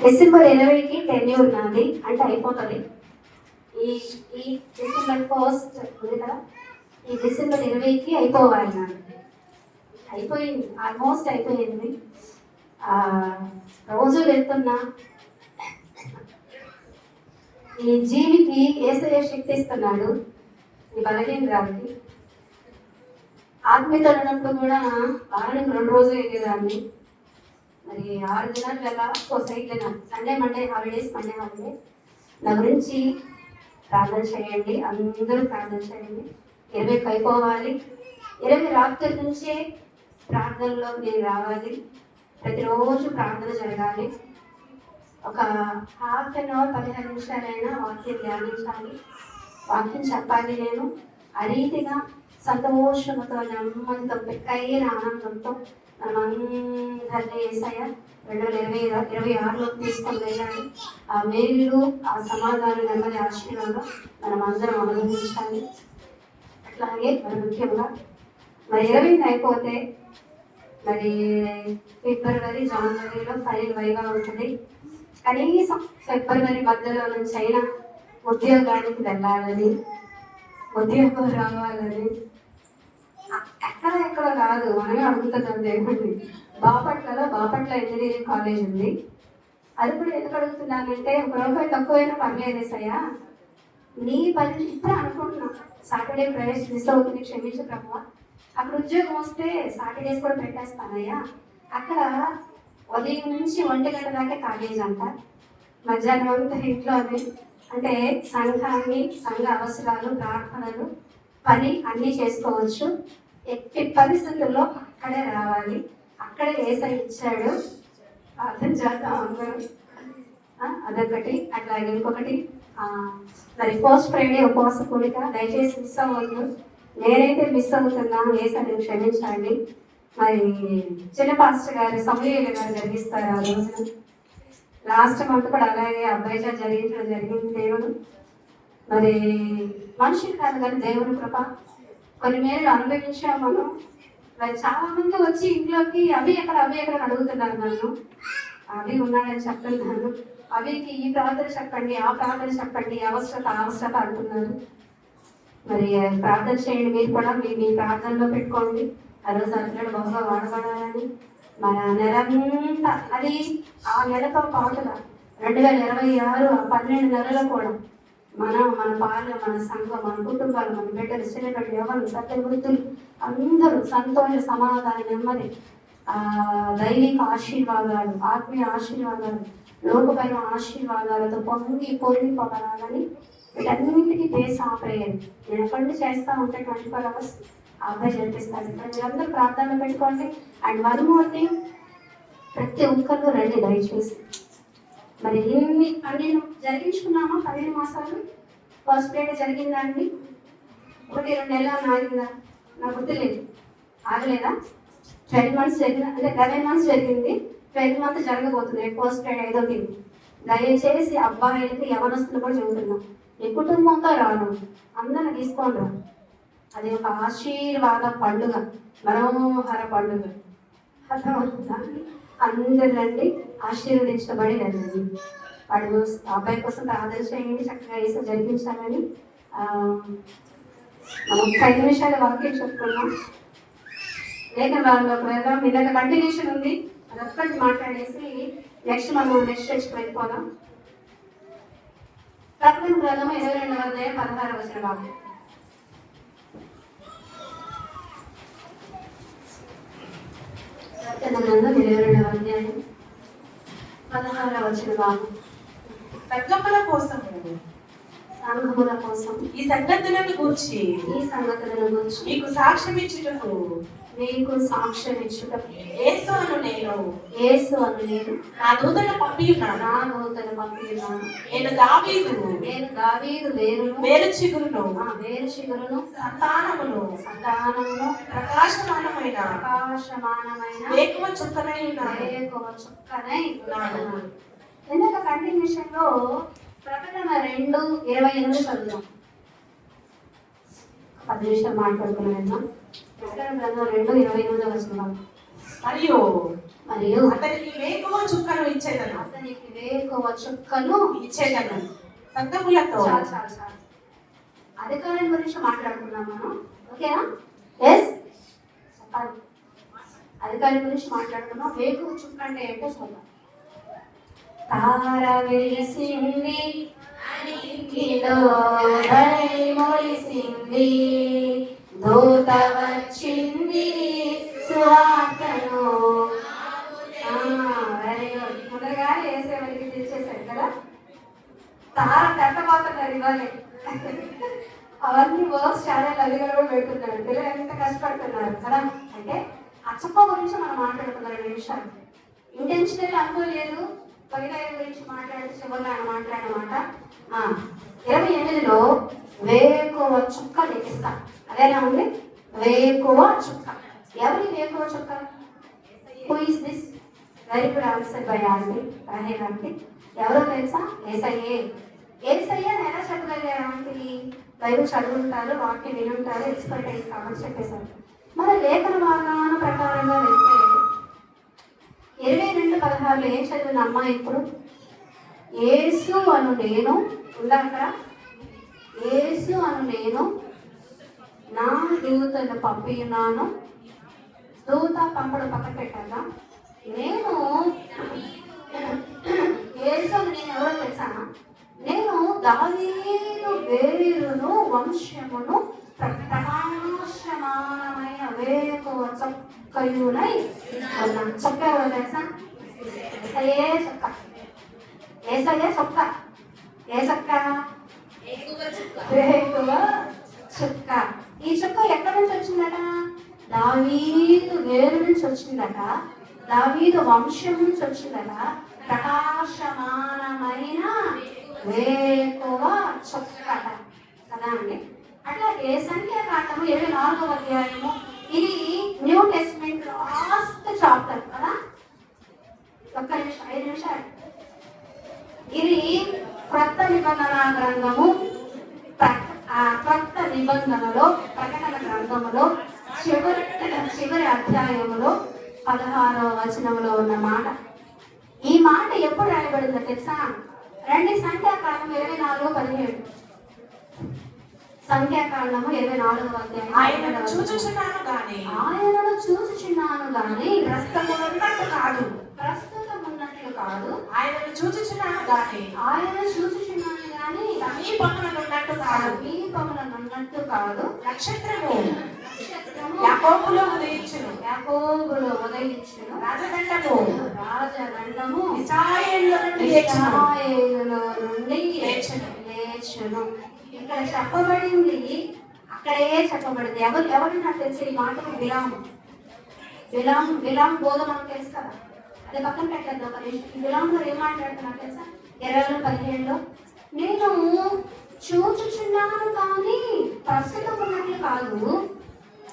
December ఇరవైకి tenure ఉన్నది అంటే అయిపోతుంది. ఈ ఈ డిసెంబర్ ఫస్ట్ ఉంది కదా? ఈ డిసెంబర్ ఇరవైకి అయిపోవాలి నాకు అయిపోయింది ఆల్మోస్ట్ అయిపోయింది. రోజు వెళ్తున్నా. ఈ జీవికి ఏసయ శక్తి ఇస్తున్నాడు ఈ బలహీనరాలకి ఆత్మీయత ఉన్నప్పుడు కూడా వారానికి రెండు రోజులు వెళ్ళేదాన్ని. మరి ఆరు దినాలు వెళ్ళా ఓ Sunday Monday holidays Monday holiday నా గురించి ప్రార్థన చేయండి. అందరూ ప్రార్థన చేయండి. ఇరవై అయిపోవాలి ఇరవై రాత్రి నుంచే ప్రార్థనలో నేను రావాలి. ప్రతిరోజు ప్రార్థన జరగాలి. ఒక హాఫ్ అన్ అవర్ పదిహేను నిమిషాలైనా వాక్యం ధ్యానించాలి. వాక్యం చెప్పాలి నేను. ఆ రీతిగా సంతోషంతో నెమ్మదితో పెక్కైన ఆనందంతో మనం ఏసయ్య రెండు వేల ఇరవై ఇరవై ఆరులో తీసుకొని వెళ్ళాలి ఆ మేలు ఆ సమాధానం నెమ్మది ఆశీర్వాదం మనం అందరం అనుభవించాలి. అట్లాగే మరి ముఖ్యంగా మరి ఇరవై అయిపోతే మరి ఫిబ్రవరి జనవరిలో ఫైల్ వైగా ఉంటుంది. కనీసం ఫిబ్రవరి మధ్యలో నుంచి అయినా ఉద్యోగానికి వెళ్ళాలని ఉద్యోగం రావాలని ఎక్కడ ఎక్కడ కాదు. మనమే అడుగుతున్నాం దేవుడిని బాపట్లలో బాపట్ల ఇంజనీరింగ్ కాలేజ్ ఉంది. అది కూడా ఎందుకు అడుగుతున్నానంటే ఒక రూపాయి తక్కువైనా పర్లేదు సయ్యా నీ పని ఇప్పుడే అనుకుంటున్నా. సాటర్డే ప్రైవేట్ మిస్ అవుతుంది క్షమించు ప్రభు అక్కడ ఉద్యోగం వస్తే సాటర్డేస్ కూడా పెట్టేస్తానయ్యా. అక్కడ ఉదయం నుంచి ఒంటి గంట దాకా కాలేజ్ అంట. మధ్యాహ్నం అంతా ఇంట్లోనే అంటే సంఘాన్ని సంఘ అవసరాలు ప్రార్థనలు పని అన్నీ చేసుకోవచ్చు. ఎట్టి పరిస్థితుల్లో అక్కడే రావాలి. అక్కడే ఏసై ఇచ్చాడు. అర్థం చేద్దాం అందరూ. అదొకటి. అట్లాగే ఇంకొకటి. మరి పోస్ట్ ఫ్రైడే ఉపవాస కూడిక దయచేసి మిస్ అవ్వద్దు. నేనైతే మిస్ అవుతున్నాను. ఏసారి క్షమించండి. మరి చిన్న పాస్టర్ గారు సమయంలో గారు జరిగిస్తారు ఆ రోజున లాస్ట్ మంత్ కూడా అలాగే అబ్బాయి చేత జరిగించడం జరిగింది దేవుడు. మరి మనిషి కాదు కానీ దేవుని కృప. కొన్ని మేలు అనుభవించాం మనం. మరి చాలా మంది వచ్చి ఇంట్లోకి అవి ఎక్కడ అవి ఎక్కడ అడుగుతున్నారు నన్ను. అవి ఉన్నాడని చెప్తున్నాను. అవికి ఈ ప్రార్థన చెప్పండి ఆ ప్రార్థన చెప్పండి అవసరత అవసరత అంటున్నారు. మరి ప్రార్థన చేయండి మీరు కూడా మీ మీ ప్రార్థనలో పెట్టుకోండి. ఆ రోజు అందరూ బాగా వాడబడాలని. మన నెలంతా అది ఆ నెలతో పాటుగా రెండు వేల ఇరవై ఆరు ఆ పన్నెండు నెలలు కూడా మన మన పాలు మన సంఘం మన కుటుంబాలు మన బిడ్డలు చిన్నపిల్లలు ఎవరు సత్య వృద్ధులు అందరూ సంతోష సమాధాన నెమ్మది ఆ దైవిక ఆశీర్వాదాలు ఆత్మీయ ఆశీర్వాదాలు లోకపైన ఆశీర్వాదాలతో పొంగి పొంగిపోగలాలని వీటన్నింటికి బేస్ ఆ నేను ఎప్పటి నుంచి చేస్తా ఉంటే ట్వంటీ ఫోర్ అవర్స్ అబ్బాయి జరిపిస్తాను మీరందరూ ప్రార్థనలు పెట్టుకోండి. అండ్ వన్ మోర్ థింగ్ ప్రతి ఒక్కరు రండి దయచేసి. మరి ఎన్ని పన్నెండు జరిగించుకున్నామా? పదిహేను మాసాలు? ఫస్ట్ డేట్ జరిగిందా అండి ఒకటి రెండు నెలలు ఆగిందా? నాకు గుర్తులేదు. ఆగలేదా? ట్వెల్వ్ మంత్స్ జరిగిన అంటే లెవెన్ మంత్స్ జరిగింది. ట్వెల్వ్ మంత్ జరగబోతుంది. ఫస్ట్ డేట్ ఐదో తేదీ. దయచేసి అబ్బాయిలకి యవనస్తులు కూడా చెబుతున్నాం. మీ కుటుంబంతో రాను. అందరిని తీసుకొని రా. అది ఒక ఆశీర్వాద పండుగ. మనోహర పండుగ. అర్థమవుతుందా? అందరు రండి. ఆశీర్వదించబడి రండి. వాడు అబ్బాయి కోసం ప్రార్థన చేయండి చక్కగా వేసి జరిపించాలని మనం ఒక ఐదు నిమిషాల వాక్యం చెప్పుకున్నాం లేక వాళ్ళు ఒకవేళ మీ దగ్గర కంటిన్యూషన్ ఉంది. అదొక్కటి మాట్లాడేసి నెక్స్ట్ మనం నెక్స్ట్ వచ్చి వెళ్ళిపోదాం. ప్రకటన గ్రంథం ఇరవై రెండవ అధ్యాయం పదహారు వచ్చిన వాక్యం ప్రకటన గ్రంథం ఇరవై రెండవ అధ్యాయం పదహారవ వచ్చిన వాక్యం సంగముల కోసం సంఘముల కోసం. ఈ సంగతులను గూర్చి ఈ సంగతులను గురించి మీకు సాక్ష్యం ఇచ్చుటకు మీకు సాక్ష్యం ఇచ్చుట యేసు అను నేను యేసు అని నేను నా దూతను పంపి ఉన్నాను నా నూతన పంపినాను నేను దావీదు నేను దావీదు వేరును వేరు చిగురును ఆ వేరు శిగురును సంతానమును సంతానమును ప్రకాశమానమైన ప్రకాశమానమైన వేకువ చుక్కనై ఉన్నాను. వేకువ చుక్కనై ఉన్నాను. ఇందాక కంటిన్యూషన్లో ప్రకటన రెండు ఇరవై ఎనిమిది చదువుదాం. పది నిమిషాలు మాట్లాడుకుని వెళ్దాం ప్రకటన గ్రంథం రెండు ఇరవై ఎనిమిది వచ్చిన మరియు మరియు అతనికి వేకువ చుక్కను ఇచ్చేదను. అతనికి వేకువ చుక్కను ఇచ్చేదను. సంగములతో చాలు చాలు చాలు. అధికారం గురించి మాట్లాడుకున్నాం మనం. ఓకేనా? ఎస్ అధికారం గురించి మాట్లాడుకున్నాం వేకువ చుక్క అంటే ఏంటో చూద్దాం తార వెలిసింది అనికిలో ధరణి మొలిసింది. దూత వచ్చింది సువార్తను. ముందుగా వేసేవారికి తెచ్చేసారు కదా. తార కట్టబోతున్నారు ఇవాళ అవన్నీ వర్క్స్ ఛానల్ లలిగా కూడా పెడుతున్నారు పిల్లలు ఎంత కష్టపడుతున్నారు కదా. అంటే అచ్చప్ప గురించి మనం మాట్లాడుతున్నారు నిమిషాలు. ఇంటెన్షనల్ అనుకోలేదు పరిహారం గురించి మాట్లాడే చివరిలో ఆయన మాట్లాడమాట ఇరవై ఎనిమిదిలో వేకువ చుక్క లెక్కిస్తా. అదేనా ఉంది? వేకువ చుక్క. ఎవరి వేకువ చుక్క? Who is this very good answer bye aunty అనే ఆంటీ ఎవరో తెలుసా? ఏసయ్యే. ఏసయ్య ఎలా చెప్పగలిగారు ఆంటీ? బైబిల్ చదువుంటారు వాక్యం వినుంటారు ఎక్స్పర్టైజ్ కాబట్టి చెప్పేశారు. మన లేఖన భాగాన ప్రకారంగా వెళ్తే ఇరవై రెండు పదహారులో ఏం చదివిన అమ్మాయి ఇప్పుడు? ఏసు అను నేను ఉందా అక్కడ? ఏసు అను నేను నా దూతను పంపినాను దూత పంపడం పక్కన పెట్టాలా? నేను ఏసుని నేను ఎవరో తెలుసా? నేను దావీదు వేరును వంశమును ప్రకాశమానమైన వేకువ చొక్కయునై ఉన్నాను చొక్క ఎవరో తెలుసా? ఏసయే చొక్క ఏసయే చొక్క ఏ చొక్క? వేకువ చుక్క? ఈ చుక్క ఎక్కడి నుంచి వచ్చిందట? దావీదు వేరు నుంచి వచ్చిందట. దావీదు వంశం నుంచి వచ్చిందట. ప్రకాశమానమైన వేకువ చుక్కట కదా అండి. అట్లాగే సంఖ్యాకాండము ఇరవై నాలుగవ అధ్యాయము. ఇది న్యూ టెస్ట్మెంట్ లాస్ట్ చాప్టర్ కదా? ఒక్క నిమిషం ఐదు నిమిషాలు. ఇది క్రొత్త నిబంధన గ్రంథము. క్రొత్త నిబంధనలో ప్రకటన గ్రంథములో చివరి చివరి అధ్యాయములో పదహారవ వచనములో ఉన్న మాట. ఈ మాట ఎప్పుడు రాయబడిందో తెలుసా? రండి సంఖ్యాకాలం ఇరవై నాలుగు పదిహేడు. సంఖ్యాకాండము ఇరవై నాలుగు ఆయనను అధ్యాయం చూచుచున్నాను గాని. ఆయనను చూచుచున్నాను గాని ప్రస్తుతమున్నట్టు కాదు. ప్రస్తుతం ఉన్నట్లు కాదు. ఆయనను చూచుచున్నాను గాని. ఆయన చూచుచున్నాను గాని సమీపముననున్నట్టు కాదు. సమీపములనున్నట్టు కాదు. నక్షత్రము. యాకోబులో ఉదయించును. యాకోబులో ఉదయించును. రాజదండము. రాజదండము. ఇశ్రాయేలులో నుండి లేచును. లేచును. ఇక్కడ చెప్పబడింది అక్కడే చెప్పబడింది. ఎవరు ఎవరు నాకు తెలిసి ఈ మాట? విరామం విలాం విలాం బోధ మనకు తెలుసు కదా. అది పక్కన పెట్టద్దు ఒక నిమిషం. ఏం మాట్లాడుతున్నా తెలుసా? ఇరవై పదిహేడులో నేను చూచుచున్నాను కానీ ప్రస్తుతం ఉన్నట్లు కాదు.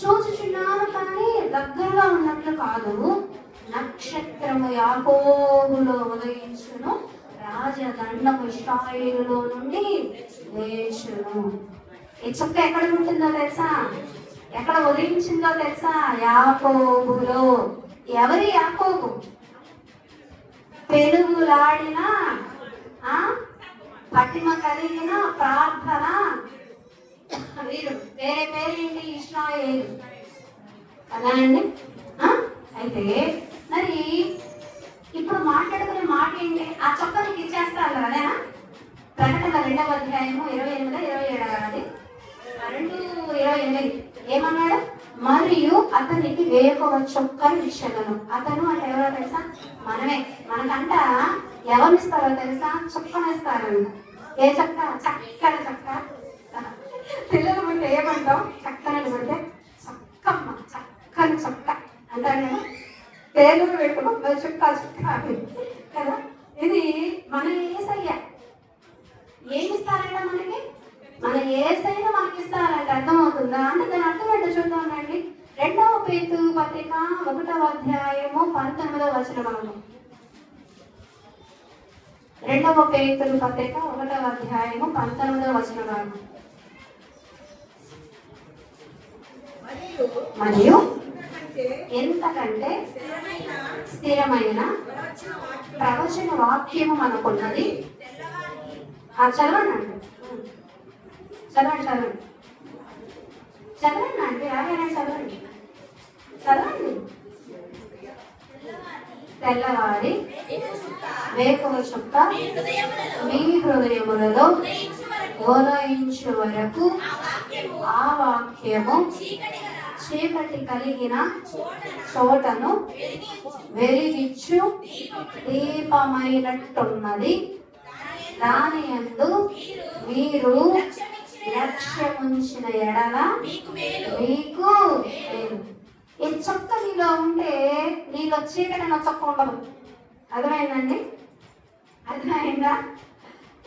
చూచుచున్నాను కానీ దగ్గరగా ఉన్నట్లు కాదు. నక్షత్రము యాకోబులో ఉదయించును. రాజదండము ఇస్రాయేలులో నుండి లేచును. ఈ చుక్క ఎక్కడ ఉంటుందో తెలుసా? ఎక్కడ ఉదయించిందో తెలుసా? యాకోబులో. ఎవరి యాకోబు? పెనుగులాడిన ఆ, పటిమ కలిగిన ప్రార్థన. వీరు వేరే పేరేంటి? ఇస్రాయేలు కదా అండి? ఆ? అయితే మరి ఇప్పుడు మాట్లాడుకునే మాట ఏంటి ఆ చొక్క నీకు ఇచ్చేస్తారు అదేనా ప్రకటన రెండవ అధ్యాయము ఇరవై ఎనిమిది ఇరవై ఏడవ అది రెండు ఇరవై ఎనిమిది ఏమన్నాడు మరియు అతనికి వేయకొక చొక్కను ఇచ్చేదను అతను అంటే ఎవరో తెలుసా? మనమే. మనకంట ఎవరిస్తారో తెలుసా? చొక్కను ఇస్తారంట ఏ చక్క? చక్కని చక్క. పిల్లలు పుట్టే ఏమంటాం చక్కనని అంటే చక్కమ్మ చక్కని చక్క. అంటారు కదా? పేర్లు పెట్టుకుంటాం చుక్క చుక్క కదా? ఇది మన ఏసయ్య. ఏమి ఇస్తారంట మనకి? మన ఏసైనా మనకి ఇస్తారంటే అర్థమవుతుందా? అంటే దాని అర్థం ఏంటో చూద్దామండి రెండవ పేతు పత్రిక ఒకటవ అధ్యాయము పంతొమ్మిదవ వచనము రెండవ పేతురు పత్రిక ఒకటవ అధ్యాయము పంతొమ్మిదవ వచనము మరియు ఎంతకంటే స్థిరమైన ప్రవచన వాక్యము మనకున్నది. ఆ చదవండి. చదవండి చదవండి. చదవండి అంటే రాగానే చదవండి. చదవండి. తెల్లవారి వేకువ చుక్క మీ హృదయములలో ఓలయించు వరకు ఆ వాక్యము చీకటి కలిగిన చోటను వెలిగించు. దీపమైనట్టున్నది దాని యందు మీరు లక్ష్యముంచిన ఎడల మీకు మేలు. ఈ చొక్క నీలో ఉంటే నీలో చీకటిన చొక్క ఉండదు. అర్థమైందండి? అర్థమైందా?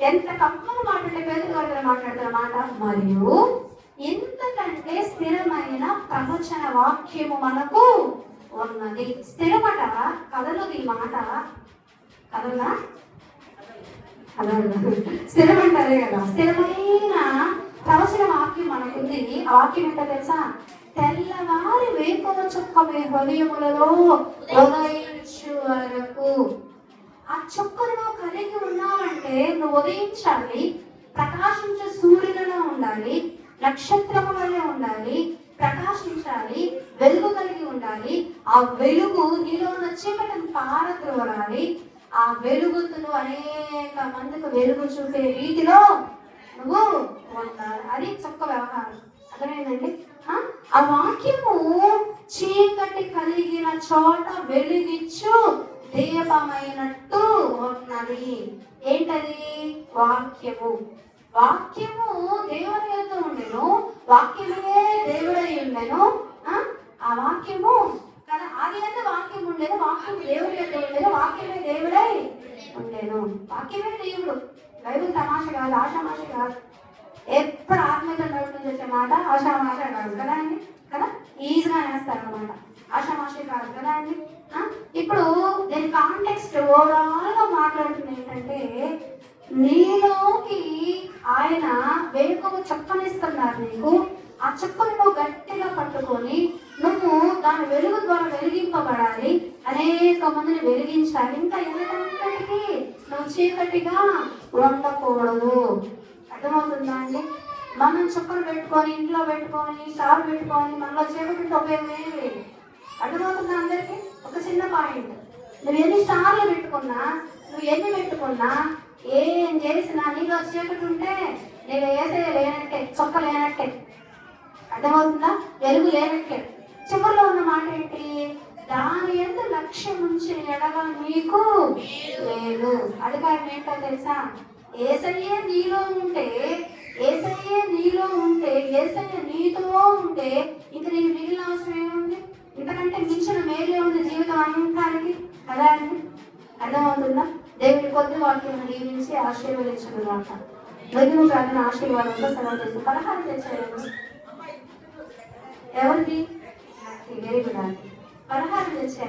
ఎంత కమ్మని మాట్లాడే పేదలు గారు మాట్లాడుతున్న మాట? మరియు ఎంతకంటే స్థిరమైన ప్రవచన వాక్యము మనకు ఉన్నది. స్థిరమట? కథలు ఈ మాట. కదలా కదలదు. స్థిరమంటారే కదా. స్థిరమైన ప్రవచన వాక్యం మనకుంది. ఆ వాక్యం ఏంటో తెలుసా? తెల్లవారి వేపుల చుక్క మీ హృదయములలో ఉదయించు వరకు ఆ చుక్కను కలిగి ఉన్నావంటే నువ్వు ఉదయించాలి ప్రకాశించే సూర్యులలో ఉండాలి నక్షత్రము వల్లే ఉండాలి ప్రకాశించాలి వెలుగు కలిగి ఉండాలి. ఆ వెలుగు నీలో ఉన్న చీకటిని పారద్రోరాలి ఆ వెలుగుతును అనేక మందికి వెలుగు చూపే రీతిలో నువ్వు ఉండాలి అది చొక్క వ్యవహారం. అర్థమైందండి? ఆ? వాక్యము చీకటి కలిగిన చోట వెలిగించు దీపమైనట్టు ఉన్నది. ఏంటది? వాక్యము. వాక్యము దేవుని యొక్క ఉండెను వాక్యమే దేవుడై ఉండెను. ఆ? వాక్యము కదా అది అంటే వాక్యం ఉండేది వాక్యం దేవుడి యొక్క ఉండేది వాక్యమే దేవుడై ఉండేను. వాక్యమే దేవుడు. బైబిల్ తమాష కాదు ఆషామాష కాదు. ఎప్పుడు ఆత్మీయత నడుపుతుంది వచ్చే మాట ఆషామాష కాదు కదా అండి? కదా? ఈజీగా వేస్తారు అనమాట ఆషామాష కాదు కదా అండి? ఇప్పుడు దీని కాంటెక్స్ట్ ఓవరాల్గా మాట్లాడుతుంది ఏంటంటే నీలోకి ఆయన వేకువ చెప్పనిస్తున్నారు నీకు ఆ చుక్కను నువ్వు గట్టిగా పట్టుకొని నువ్వు దాని వెలుగు ద్వారా వెలిగింపబడాలి అనేక మందిని వెలిగించాలి. ఇంకా ఎంతమందికి నువ్వు చీకటిగా ఉండకూడదు. అర్థమవుతుందా అండి? మనం చుక్కలు పెట్టుకొని ఇంట్లో పెట్టుకొని కారు పెట్టుకొని మనలో చీకటి ఉపయోగం ఏమి? లేదు అర్థమవుతుందా అందరికి? ఒక చిన్న పాయింట్. నువ్వు ఎన్ని స్టార్లు పెట్టుకున్నా నువ్వు ఎన్ని పెట్టుకున్నా ఏం చేసినా నీలో చీకటి ఉంటే నేను వేసే లేనట్టే చొక్క లేనట్టే. అర్థమవుతుందా? వెలుగు లేనట్టే. చివరిలో ఉన్న మాట ఏంటి? దాని ఎంత లక్ష్యం ఉంచి ఎడల మీకు లేదు. అధికారం ఏంటో తెలుసా? ఏసయ్యే నీలో ఉంటే ఏసయ్యే నీలో ఉంటే ఏసయ్య నీతో ఉంటే ఇంక నీకు మిగిలిన అవసరం ఏముంది? ఇంతకంటే మించిన మేలే ఉంది జీవితం అంతానికి కదా అండి? అర్థమవుతుందా? దేవుడి కొద్ది వాక్యం దీవించి ఆశీర్వదించడం కాక మిగిలిన ప్రార్థన ఆశీర్వాదంతో సెలవు చేసి పలహారం తెచ్చారు ఎవరిది? వెరీ గుడ్ అండి పలహారం తెచ్చారు